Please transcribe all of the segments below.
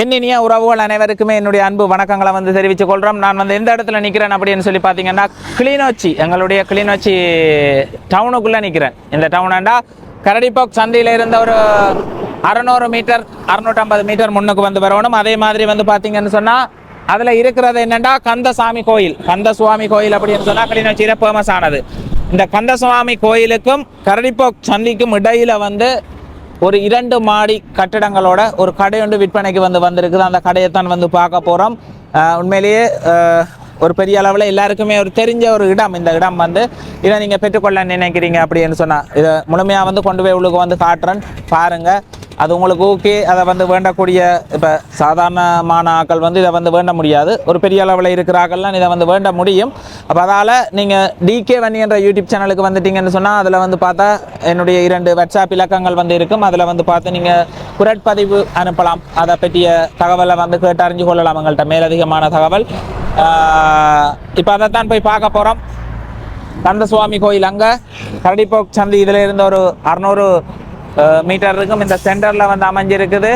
என்னினிய உறவுகள் அனைவருக்குமே என்னுடைய அன்பு வணக்கங்களை வந்து தெரிவித்துக் கொள்கிறோம் நான் வந்து எந்த இடத்துல நிற்கிறேன் அப்படின்னு சொல்லி பார்த்தீங்கன்னா கிளிநொச்சி எங்களுடைய கிளிநொச்சி டவுனுக்குள்ளே நிற்கிறேன் இந்த டவுனாண்டா கரடிப்பாக் சந்தையில் இருந்த ஒரு அறநூறு மீட்டர் அறுநூற்றம்பது மீட்டர் முன்னுக்கு வந்து வரணும். அதே மாதிரி வந்து பார்த்தீங்கன்னு சொன்னால் அதில் இருக்கிறது என்னென்னா கந்தசாமி கோயில். கந்தசுவாமி கோயில் அப்படின்னு சொன்னால் கிளிநொச்சியில் ஃபேமஸ் ஆனது. இந்த கந்தசுவாமி கோயிலுக்கும் கரடிப்போக் சந்திக்கும் இடையில் வந்து ஒரு இரண்டு மாடி கட்டிடங்களோட ஒரு கடை ஒன்று விற்பனைக்கு வந்து வந்திருக்குது. அந்த கடையை தான் வந்து பார்க்க போகிறோம் உண்மையிலேயே ஒரு பெரிய அளவில் எல்லாருக்குமே ஒரு தெரிஞ்ச ஒரு இடம். இந்த இடம் வந்து இதை நீங்கள் பெற்றுக்கொள்ள நினைக்கிறீங்க அப்படின்னு சொன்னால் இதை முழுமையாக வந்து கொண்டு போய் உள்ளுக்கு வந்து காட்டுறேன். பாருங்கள் அது உங்களுக்கு ஓகே அதை வந்து வேண்டக்கூடிய இப்போ சாதாரணமான ஆக்கள் வந்து இதை வந்து வேண்ட முடியாது. ஒரு பெரிய அளவில் இருக்கிற ஆக்கள்லாம் இதை வந்து வேண்ட முடியும். அப்போ அதால் நீங்கள் டிகே வன்னி என்ற யூடியூப் சேனலுக்கு வந்துட்டீங்கன்னு சொன்னால் அதில் வந்து பார்த்தா என்னுடைய இரண்டு வாட்ஸ்அப் இலக்கங்கள் வந்து இருக்கும். அதில் வந்து பார்த்து நீங்கள் குரட்பதிவு அனுப்பலாம். அதை பற்றிய தகவலை வந்து கேட்டு அறிஞ்சு கொள்ளலாம் எங்கள்கிட்ட மேலதிகமான தகவல். இப்போ அதைத்தான் போய் பார்க்க போகிறோம் கந்தசுவாமி கோயில் அங்கே. கரடிப்போக் சந்தி இதில் இருந்த ஒரு அறநூறு மீட்டர் இருக்கும். இந்த சென்டரில் வந்து அமைஞ்சிருக்குது.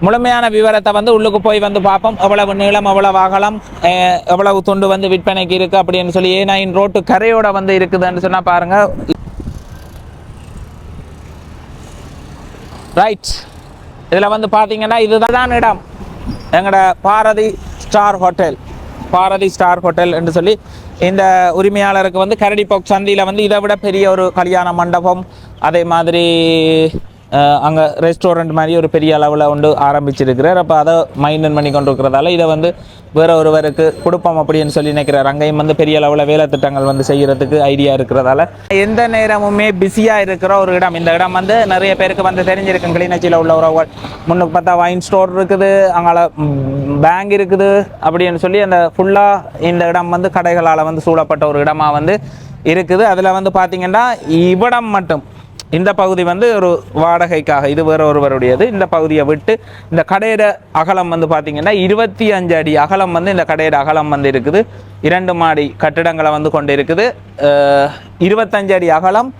முழுமையான விவரத்தை வந்து உள்ளுக்கு போய் வந்து பார்ப்போம். எவ்வளவு நீளம் எவ்வளவு அகலம் அஹ், எவ்வளவு துண்டு வந்து விற்பனைக்கு இருக்கு அப்படின்னு சொல்லி ஏ நைன் ரோட்டு கரையோட வந்து இருக்குதுன்னு சொன்னா பாருங்க. ரைட் இதில் வந்து பார்த்தீங்கன்னா இதுதான் இடம். எங்களோட Bharathi star hotel. Bharathi star hotel என்று சொல்லி இந்த உரிமையாளருக்கு வந்து கரடிப்போக் சந்தியில் வந்து இதை விட பெரிய ஒரு கல்யாண மண்டபம் அதே மாதிரி அங்கே ரெஸ்டாரண்ட் மாதிரி ஒரு பெரிய அளவில் ஒன்று ஆரம்பிச்சிருக்கிறார். அப்போ அதை மைண்டன் பண்ணி கொண்டு இருக்கிறதால இதை வந்து வேற ஒருவருக்கு கொடுப்போம் அப்படின்னு சொல்லி நினைக்கிறார். அங்கேயும் வந்து பெரிய அளவில் வேலை திட்டங்கள் வந்து செய்கிறதுக்கு ஐடியா இருக்கிறதால. எந்த நேரமுமே பிஸியாக இருக்கிற ஒரு இடம். இந்த இடம் வந்து நிறைய பேருக்கு வந்து தெரிஞ்சிருக்கும். கிளிநொச்சியில் உள்ள உறவுகள். முன்னுக்கு பார்த்தா வைன் ஸ்டோர் இருக்குது. அங்கால பேங்க் இருக்குது அப்படின்னு சொல்லி அந்த ஃபுல்லாக இந்த இடம் வந்து கடைகளால் வந்து சூழப்பட்ட ஒரு இடமாக வந்து இருக்குது. அதில் வந்து பார்த்திங்கன்னா இவ்விடம் மட்டும். இந்த பகுதி வந்து ஒரு வாடகைக்காக இது வேற ஒருவருடையது. இந்த பகுதியை விட்டு இந்த கடையிட அகலம் வந்து பார்த்தீங்கன்னா இருபத்தி அஞ்சு அடி அகலம் வந்து இந்த கடையிட அகலம் வந்து இருக்குது. இரண்டு மாடி கட்டிடங்களை வந்து கொண்டு இருக்குது இருபத்தஞ்சு அடி அகலம்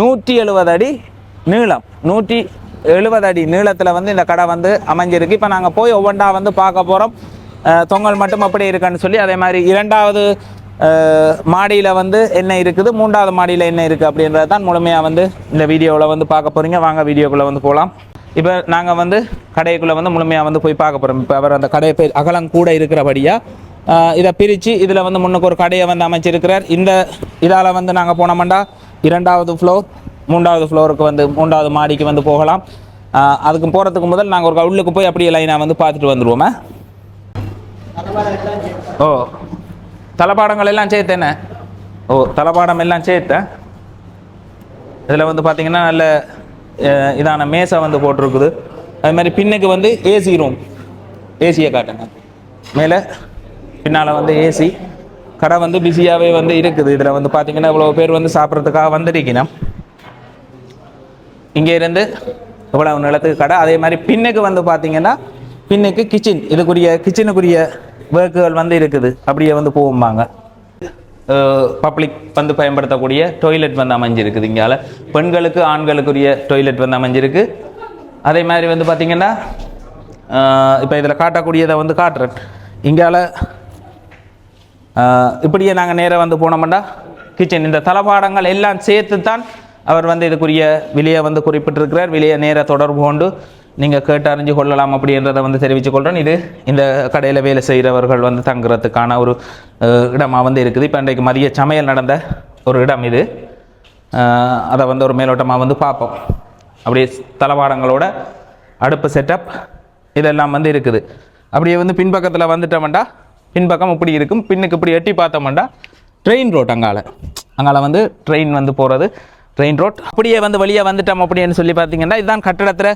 நூற்றி எழுபது அடி நீளம். நூற்றி எழுபது அடி நீளத்தில் வந்து இந்த கடை வந்து அமைஞ்சிருக்கு. இப்போ நாங்கள் போய் ஒவ்வொன்றா வந்து பார்க்க போகிறோம் தொங்கல் மட்டும் அப்படி இருக்குன்னு சொல்லி அதே மாதிரி இரண்டாவது மாடியில் வந்து என்ன இருக்குது? மூன்றாவது மாடியில் என்ன இருக்குது அப்படின்றது தான் முழுமையாக வந்து இந்த வீடியோவில் வந்து பார்க்க போகிறீங்க வாங்க வீடியோக்குள்ளே வந்து போகலாம் இப்போ நாங்கள் வந்து கடைக்குள்ளே வந்து முழுமையாக வந்து போய் பார்க்க போகிறோம் இப்போ அவர் அந்த கடை பேர் அகலம் கூட இருக்கிறபடியாக இதை பிரித்து இதில் வந்து முன்னுக்கு ஒரு கடையை வந்து அமைச்சிருக்கிறார். இந்த இதால் வந்து நாங்கள் போனோம்னா இரண்டாவது ஃப்ளோர் மூன்றாவது ஃப்ளோருக்கு வந்து மூன்றாவது மாடிக்கு வந்து போகலாம். அதுக்கு போகிறதுக்கு முதல் நாங்கள் ஒரு உள்ளுக்கு போய் அப்படியே லைனாக வந்து பார்த்துட்டு வந்துடுவோமே ஓ. தளபாடங்கள் எல்லாம் சேர்த்தேனே ஓ தளபாடம் எல்லாம் சேர்த்தேன். இதில் வந்து பார்த்தீங்கன்னா நல்ல இதான மேசை வந்து போட்டிருக்குது. அது மாதிரி பின்னுக்கு வந்து ஏசி ரூம் ஏசியை காட்டுங்க. மேலே பின்னால் வந்து ஏசி கடை வந்து பிஸியாகவே வந்து இருக்குது. இதில் வந்து பார்த்தீங்கன்னா இவ்வளோ பேர் வந்து சாப்பிட்றதுக்காக வந்திருக்கணும். இங்கே இருந்து இவ்வளவு நிலத்துக்கு கடை. அதே மாதிரி பின்னுக்கு வந்து பார்த்தீங்கன்னா பின்னுக்கு கிச்சன் இதுக்குரிய கிச்சனுக்குரிய வேர்க்குகள் வந்து இருக்குது. அப்படியே வந்து போகும்பாங்க. பப்ளிக் வந்து பயன்படுத்தக்கூடிய டொய்லெட் வந்து அமைஞ்சிருக்குது இங்கால. பெண்களுக்கு ஆண்களுக்குரிய டொய்லெட் வந்து அமைஞ்சிருக்கு. அதே மாதிரி வந்து பார்த்திங்கன்னா இப்போ இதில் காட்டக்கூடியதை வந்து காட்டுறேன். இங்கால இப்படியே நாங்கள் நேராக வந்து போனோம்னா கிச்சன் இந்த தளபாடங்கள் எல்லாம் சேர்த்து தான் அவர் வந்து இதுக்குரிய விலையை வந்து குறிப்பிட்டிருக்கிறார். விலையை நேர தொடர்பு கொண்டு நீங்கள் கேட்டு அறிஞ்சு கொள்ளலாம் அப்படின்றத வந்து தெரிவித்து கொள்கிறேன் இது இந்த கடையில் வேலை செய்கிறவர்கள் வந்து தங்குறதுக்கான ஒரு இடமாக வந்து இருக்குது. இப்போ இன்றைக்கு மதிய சமையல் நடந்த ஒரு இடம் இது. அதை வந்து ஒரு மேலோட்டமாக வந்து பார்ப்போம். அப்படியே தளவாடங்களோட அடுப்பு செட்டப் இதெல்லாம் வந்து இருக்குது. அப்படியே வந்து பின்பக்கத்தில் வந்துட்டோம்டா. பின்பக்கம் இப்படி இருக்கும். பின்னுக்கு இப்படி எட்டி பார்த்தோம்டா. ட்ரெயின் ரோட் அங்கால. அங்கால வந்து ட்ரெயின் வந்து போகிறது ட்ரெயின் ரோட். அப்படியே வந்து வழியாக வந்துட்டோம் அப்படின்னு சொல்லி பார்த்தீங்கன்னா இதுதான் கட்டடத்தில்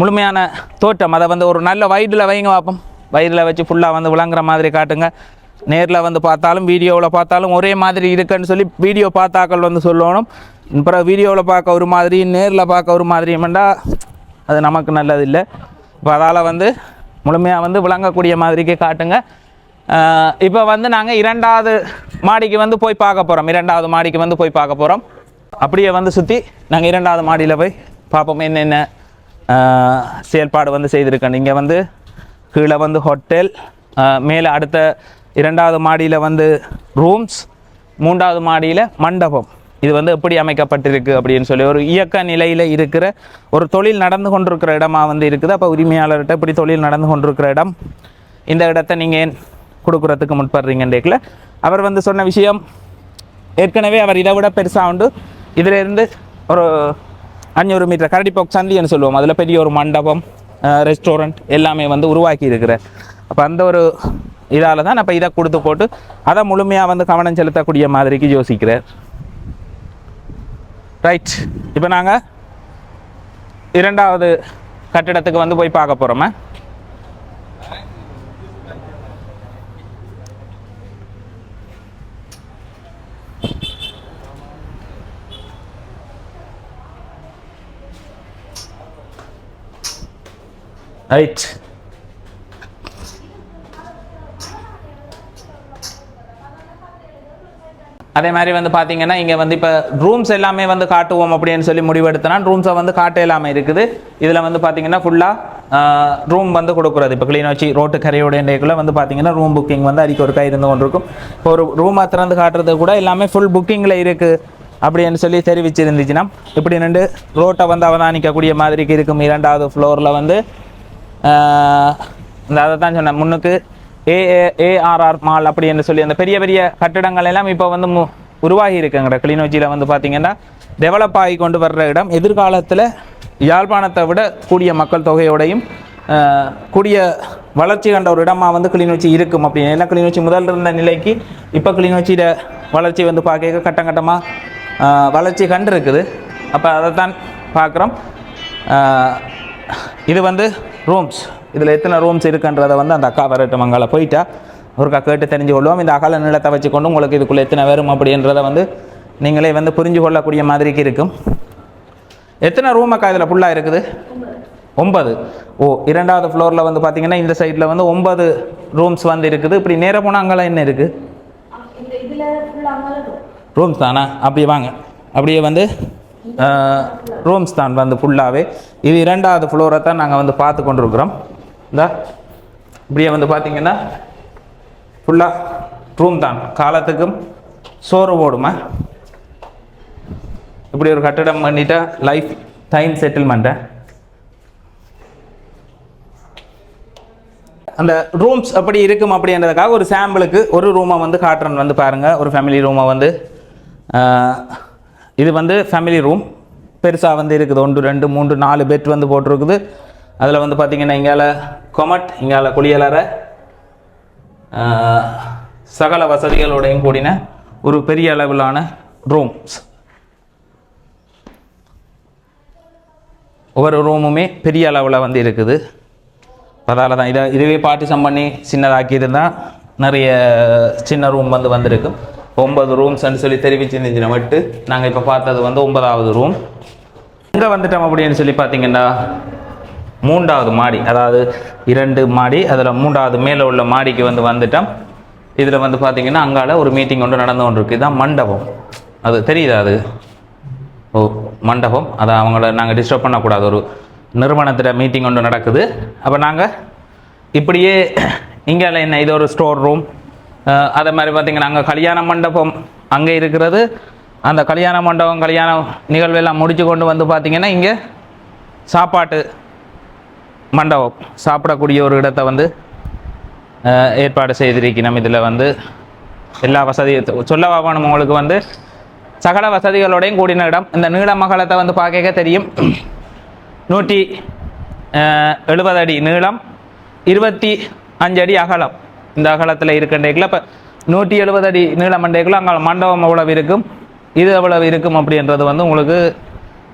முழுமையான தோட்டம் அதை வந்து ஒரு நல்ல வயிறில் வைங்க பார்ப்போம். வயிறில் வச்சு ஃபுல்லாக வந்து விளங்குற மாதிரி காட்டுங்க. நேரில் வந்து பார்த்தாலும் வீடியோவில் பார்த்தாலும் ஒரே மாதிரி இருக்குன்னு சொல்லி வீடியோ பார்த்தாக்கள் வந்து சொல்லணும். அப்புறம் வீடியோவில் பார்க்க ஒரு மாதிரி நேரில் பார்க்க ஒரு மாதிரியுமெண்டா அது நமக்கு நல்லது இல்லை இப்போ அதால் வந்து முழுமையாக வந்து விளங்கக்கூடிய மாதிரிக்கே காட்டுங்க. இப்போ வந்து நாங்கள் இரண்டாவது மாடிக்கு வந்து போய் பார்க்க போகிறோம் இரண்டாவது மாடிக்கு வந்து போய் பார்க்க போகிறோம் அப்படியே வந்து சுற்றி நாங்கள் இரண்டாவது மாடியில் போய் பார்ப்போம். என்னென்ன செயல்பாடு வந்து செய்திருக்கேன். இங்கே வந்து கீழே வந்து ஹோட்டல் மேலே அடுத்த இரண்டாவது மாடியில் வந்து ரூம்ஸ் மூன்றாவது மாடியில் மண்டபம். இது வந்து எப்படி அமைக்கப்பட்டிருக்கு அப்படின்னு சொல்லி ஒரு இயக்க நிலையில் இருக்கிற ஒரு தொழில் நடந்து கொண்டிருக்கிற இடமா வந்து இருக்குது. அப்போ உரிமையாளர்கிட்ட இப்படி தொழில் நடந்து கொண்டிருக்கிற இடம் இந்த இடத்த நீங்கள் ஏன் கொடுக்குறதுக்கு முற்படுறீங்கன்றேக்கில் அவர் வந்து சொன்ன விஷயம் ஏற்கனவே அவர் இதை விட பெருசாக உண்டு. இதுலேருந்து ஒரு அஞ்சூறு மீட்டர். கரடிப்போக் சந்தின்னு சொல்லுவோம். அதில் பெரிய ஒரு மண்டபம் ரெஸ்டாரண்ட் எல்லாமே வந்து உருவாக்கி இருக்கிறார் அப்போ அந்த ஒரு இதால் தான் அப்போ இதை கொடுத்து போட்டு அதை முழுமையாக வந்து கவனம் செலுத்தக்கூடிய மாதிரிக்கு யோசிக்கிறார். ரைட் இப்போ நாங்கள் இரண்டாவது கட்டிடத்துக்கு வந்து போய் பார்க்க போகிறோமா ரைட் அதே மாதிரி வந்து பார்த்தீங்கன்னா இங்கே வந்து இப்போ ரூம்ஸ் எல்லாமே வந்து காட்டுவோம் அப்படின்னு சொல்லி முடிவெடுத்தனா ரூம்ஸை வந்து காட்ட எல்லாமே இருக்குது. இதில் வந்து பார்த்தீங்கன்னா ஃபுல்லாக ரூம் வந்து கொடுக்குறது. இப்போ கிளிநொச்சி ரோட்டு கரையோட வந்து பார்த்தீங்கன்னா ரூம் புக்கிங் வந்து அடிக்க ஒரு கை இருந்து கொண்டு இருக்கும் இப்போ ஒரு ரூம் திறந்து காட்டுறது கூட எல்லாமே ஃபுல் புக்கிங்கில் இருக்குது அப்படின்னு சொல்லி தெரிவிச்சிருந்துச்சுன்னா இப்படி நின்று ரோட்டை வந்து அவதானிக்கக்கூடிய மாதிரிக்கு இருக்கும். இரண்டாவது ஃப்ளோரில் வந்து இந்த அதை தான் சொன்னேன். முன்னுக்கு ஏ ஏஆர்ஆர் மால் அப்படின்னு சொல்லி அந்த பெரிய பெரிய கட்டிடங்கள் எல்லாம் இப்போ வந்து மு உருவாகி இருக்குங்கிற கிளிநொச்சியில் வந்து பார்த்தீங்கன்னா டெவலப் ஆகி கொண்டு வர்ற இடம். எதிர்காலத்தில் யாழ்ப்பாணத்தை விட கூடிய மக்கள் தொகையோடையும் கூடிய வளர்ச்சி கண்ட ஒரு இடமாக வந்து கிளிநொச்சி இருக்கும் அப்படின்னு ஏன்னா கிளிநொச்சி முதல் இருந்த நிலைக்கு இப்போ கிளிநொச்சியில் வளர்ச்சி வந்து பார்க்க கட்டம் கட்டமாக வளர்ச்சி கண்டு இருக்குது. அப்போ அதை தான் பார்க்குறோம் இது வந்து ரூம்ஸ் இதில் எத்தனை ரூம்ஸ் இருக்குன்றதை வந்து அந்த அக்கா வரட்டும் அங்கால போயிட்டா. ஒருக்கா கேட்டு தெரிஞ்சு கொள்வோம் இந்த அகல நிலத்தை வச்சுக்கொண்டு உங்களுக்கு இதுக்குள்ளே எத்தனை வரும் அப்படின்றத வந்து நீங்களே வந்து புரிஞ்சு கொள்ளக்கூடிய மாதிரிக்கு இருக்கும். எத்தனை ரூம் அக்கா இதில் ஃபுல்லாக இருக்குது? ஒன்பது. ஓ இரண்டாவது ஃப்ளோரில் வந்து பார்த்தீங்கன்னா இந்த சைடில் வந்து ஒன்பது ரூம்ஸ் வந்து இருக்குது. இப்படி நேராக போனால் அங்கெல்லாம் என்ன இருக்குது ரூம்ஸ் தானா? அப்படி வாங்க. அப்படியே வந்து ரூம்ஸ் தான் வந்து ஃபுல்லாகவே இது இரண்டாவது ஃப்ளோரை தான் நாங்கள் வந்து பார்த்து கொண்டிருக்கிறோம். இந்த இப்படியே வந்து பார்த்தீங்கன்னா ஃபுல்லாக ரூம் தான். காலத்துக்கும் சோறு ஓடுமா இப்படி ஒரு கட்டடம் பண்ணிட்டா லைஃப் டைம் செட்டில்மெண்ட்டை அந்த ரூம்ஸ் அப்படி இருக்கும் அப்படின்றதுக்காக ஒரு சாம்பிளுக்கு ஒரு ரூமை வந்து காட்டுறேன் வந்து பாருங்கள் ஒரு ஃபேமிலி ரூமை வந்து இது வந்து ஃபேமிலி ரூம் பெருசாக வந்து இருக்குது. ஒன்று ரெண்டு மூன்று நாலு பெட் வந்து போட்டிருக்குது. அதில் வந்து பார்த்தீங்கன்னா இங்கால கொமட் இங்கால குளியலறை சகல வசதிகளோடையும் கூடின ஒரு பெரிய அளவிலான ரூம்ஸ் ஒவ்வொரு ரூமுமே பெரிய அளவில் வந்து இருக்குது. அதால தான் இதை இதுவே பார்ட்டிஷன் பண்ணி சின்னதாக்கியிருந்தால் நிறைய சின்ன ரூம் வந்து வந்திருக்கும் ஒன்பது ரூம்ஸ்ன்னு சொல்லி தெரிவிச்சிருந்துச்சுன்னா விட்டு நாங்கள் இப்போ பார்த்தது வந்து ஒன்பதாவது ரூம் எங்கே வந்துட்டோம் அப்படின்னு சொல்லி பார்த்தீங்கன்னா மூன்றாவது மாடி அதாவது இரண்டு மாடி அதில் மூன்றாவது மேலே உள்ள மாடிக்கு வந்து வந்துட்டோம். இதில் வந்து பார்த்தீங்கன்னா அங்கால ஒரு மீட்டிங் ஒன்று நடந்து கொண்டு இருக்குது இதுதான் மண்டபம். அது தெரியுதா அது? ஓ மண்டபம். அதை அவங்கள நாங்கள் டிஸ்டர்ப் பண்ணக்கூடாது. ஒரு நிறுவனத்தில் மீட்டிங் ஒன்று நடக்குது. அப்போ நாங்கள் இப்படியே இங்கே என்ன இது ஒரு ஸ்டோர் ரூம் அதே மாதிரி பார்த்தீங்கன்னா அங்கே கல்யாண மண்டபம் அங்கே இருக்கிறது. அந்த கல்யாண மண்டபம் கல்யாண நிகழ்வெல்லாம் முடிச்சு கொண்டு வந்து பார்த்தீங்கன்னா இங்கே சாப்பாட்டு மண்டபம் சாப்பிடக்கூடிய ஒரு இடத்தை வந்து ஏற்பாடு செய்திருக்கணும் இதில் வந்து எல்லா வசதியும் சொல்ல வேணும் உங்களுக்கு வந்து சகல வசதிகளோடையும் கூடின இடம். இந்த நீளமகலத்தை வந்து பார்க்க தெரியும். நூற்றி எழுபது அடி நீளம் இருபத்தி அஞ்சு அடி அகலம். இந்த அகலத்தில் இருக்கின்றீங்களா இப்போ நூற்றி எழுபது அடி நீளம் மண்டேக்குள்ள அங்கே மண்டபம் எவ்வளவு இருக்கும்? இது எவ்வளவு இருக்கும் அப்படின்றது வந்து உங்களுக்கு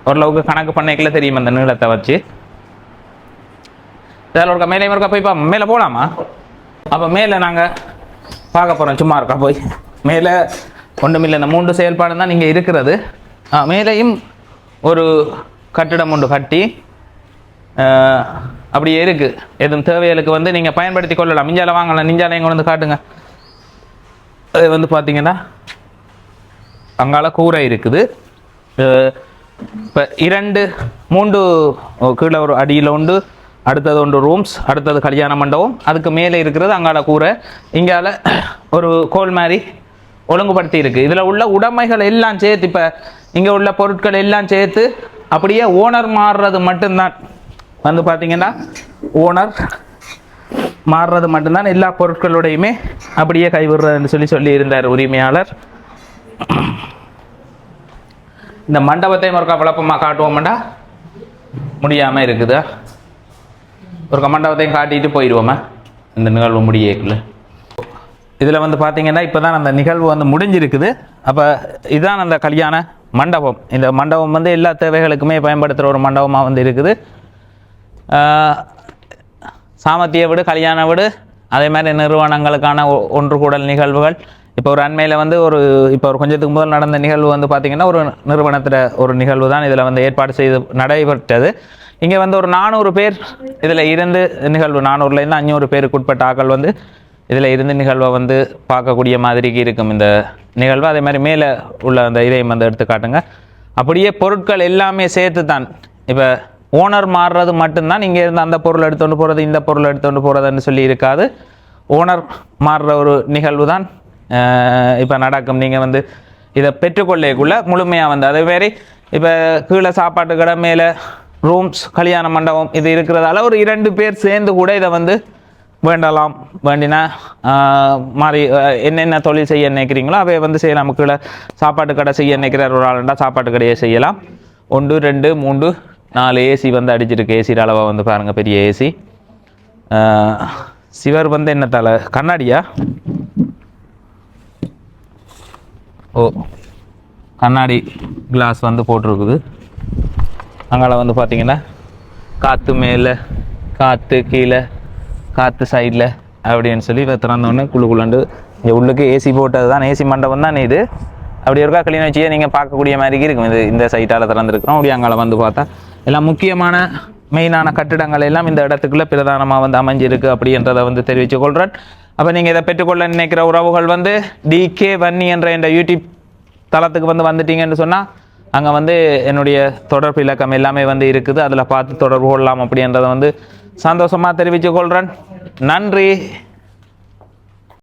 ஓரளவுக்கு கணக்கு பண்ணிக்கல தெரியும் அந்த நீளத்தை வச்சு. இதில் ஒருக்கா மேலே ஒருக்கா போய் மேலே போகலாமா அப்போ மேலே நாங்கள் பார்க்க போகிறோம் சும்மா இருக்கா போய். மேலே ஒன்றுமில்லை இந்த மூன்று செயல்பாடு தான் நீங்கள் இருக்கிறது. மேலேயும் ஒரு கட்டிடம் ஒன்று கட்டி அப்படி இருக்குது எதுவும் தேவைகளுக்கு வந்து நீங்கள் பயன்படுத்தி கொள்ளலாம். மிஞ்சால வாங்கலாம். நிஞ்சால எங்கே வந்து காட்டுங்க. அது வந்து பார்த்தீங்கன்னா அங்கால கூரை இருக்குது. இப்போ இரண்டு மூன்று கீழே ஒரு அடியில் உண்டு. அடுத்தது ஒன்று ரூம்ஸ் அடுத்தது கல்யாண மண்டபம். அதுக்கு மேலே இருக்கிறது அங்கால கூரை. இங்கால ஒரு கோல் மாதிரி ஒழுங்குபடுத்தி இருக்கு. இதில் உள்ள உடைமைகள் எல்லாம் சேர்த்து இப்போ இங்கே உள்ள பொருட்கள் எல்லாம் சேர்த்து அப்படியே ஓனர் மாறுறது மட்டும்தான். வந்து பார்த்தீங்கன்னா ஓனர் மாறுறது மட்டும்தான் எல்லா பொருட்களுடையுமே அப்படியே கைவிடுறதுன்னு சொல்லி சொல்லி இருந்தார் உரிமையாளர். இந்த மண்டபத்தை ஒருக்கா விளப்பமாக காட்டுவோம்டா முடியாமல் இருக்குதா. ஒரு மண்டபத்தையும் காட்டிட்டு போயிடுவோமா? இந்த நிகழ்வு முடியக்குள்ள. இதில் வந்து பார்த்தீங்கன்னா இப்போ தான் அந்த நிகழ்வு வந்து முடிஞ்சிருக்குது. அப்போ இதுதான் அந்த கல்யாண மண்டபம். இந்த மண்டபம் வந்து எல்லா தேவைகளுக்குமே பயன்படுத்துகிற ஒரு மண்டபமாக வந்து இருக்குது. சாமத்திய வீடு கல்யாண வீடு அதே மாதிரி நிறுவனங்களுக்கான ஒ- ஒன்று கூடல் நிகழ்வுகள். இப்போ ஒரு அண்மையில் வந்து ஒரு இப்போ ஒரு கொஞ்சத்துக்கு முதல் நடந்த நிகழ்வு வந்து பார்த்திங்கன்னா ஒரு நிறுவனத்தில் ஒரு நிகழ்வு தான் இதில் வந்து ஏற்பாடு செய்து நடைபெற்றது. இங்கே வந்து ஒரு நானூறு பேர் இதில் இருந்து நிகழ்வு நானூறுலேருந்து அஞ்சூறு பேருக்கு உட்பட்ட ஆக்கள் வந்து இதில் இருந்து நிகழ்வை வந்து பார்க்கக்கூடிய மாதிரிக்கு இருக்கும் இந்த நிகழ்வு. அதே மாதிரி மேலே உள்ள அந்த இதையும் வந்து எடுத்து காட்டுங்க அப்படியே பொருட்கள் எல்லாமே சேர்த்து தான் இப்போ ஓனர் மாறுறது மட்டும்தான். இங்கே இருந்து அந்த பொருள் எடுத்துகிட்டு போகிறது இந்த பொருள் எடுத்துகிட்டு போகிறதுன்னு சொல்லி இருக்காது. ஓனர் மாறுற ஒரு நிகழ்வு தான் இப்போ நடக்கும். நீங்கள் வந்து இதை பெற்றுக்கொள்ளக்குள்ளே முழுமையாக வந்து அதே மாதிரி இப்போ கீழே சாப்பாட்டு கடை மேலே ரூம்ஸ் கல்யாண மண்டபம் இது இருக்கிறதால ஒரு இரண்டு பேர் சேர்ந்து கூட இதை வந்து வேண்டலாம். வேண்டினா மாதிரி என்னென்ன தொழில் செய்ய நினைக்கிறீங்களோ அவை வந்து செய்யலாம். கீழே சாப்பாட்டு கடை செய்ய நினைக்கிறார் ஒரு ஆளுண்டா சாப்பாட்டு கடையை செய்யலாம். ஒன்று ரெண்டு மூன்று நாலு ஏசி வந்து அடிச்சிருக்கு. ஏசியில் அளவாக வந்து பாருங்கள் பெரிய ஏசி சிவர் வந்து என்ன தலை? கண்ணாடியா? ஓ கண்ணாடி கிளாஸ் வந்து போட்டிருக்குது. அங்கால வந்து பார்த்தீங்கன்னா காற்று மேலே காற்று கீழே காற்று சைடில் அப்படின்னு சொல்லி இதை திறந்தோடனே குழு குழண்டு இங்கே உள்ளுக்கு ஏசி போட்டது தான் ஏசி மண்டபம் தான் இது? அப்படி இருக்கா கிளிநொச்சியை நீங்கள் பார்க்கக்கூடிய மாதிரி இருக்கும். இது இந்த சைட்டால் திறந்துருக்குறோம். அப்படி அங்கால வந்து பார்த்தா எல்லாம் முக்கியமான மெயினான கட்டிடங்கள் எல்லாம் இந்த இடத்துக்குள்ள பிரதானமாக வந்து அமைஞ்சிருக்கு அப்படின்றத வந்து தெரிவித்து கொள்கிறேன் அப்போ நீங்கள் இதை பெற்றுக்கொள்ள நினைக்கிற உறவுகள் வந்து டிகே வன்னி என்ற இந்த யூடியூப் தளத்துக்கு வந்து வந்துட்டீங்கன்னு சொன்னால் அங்கே வந்து என்னுடைய தொடர்பு இலக்கம் எல்லாமே வந்து இருக்குது. அதில் பார்த்து தொடர்பு கொள்ளலாம் அப்படின்றத வந்து சந்தோஷமாக தெரிவித்துக் கொள்கிறேன் நன்றி.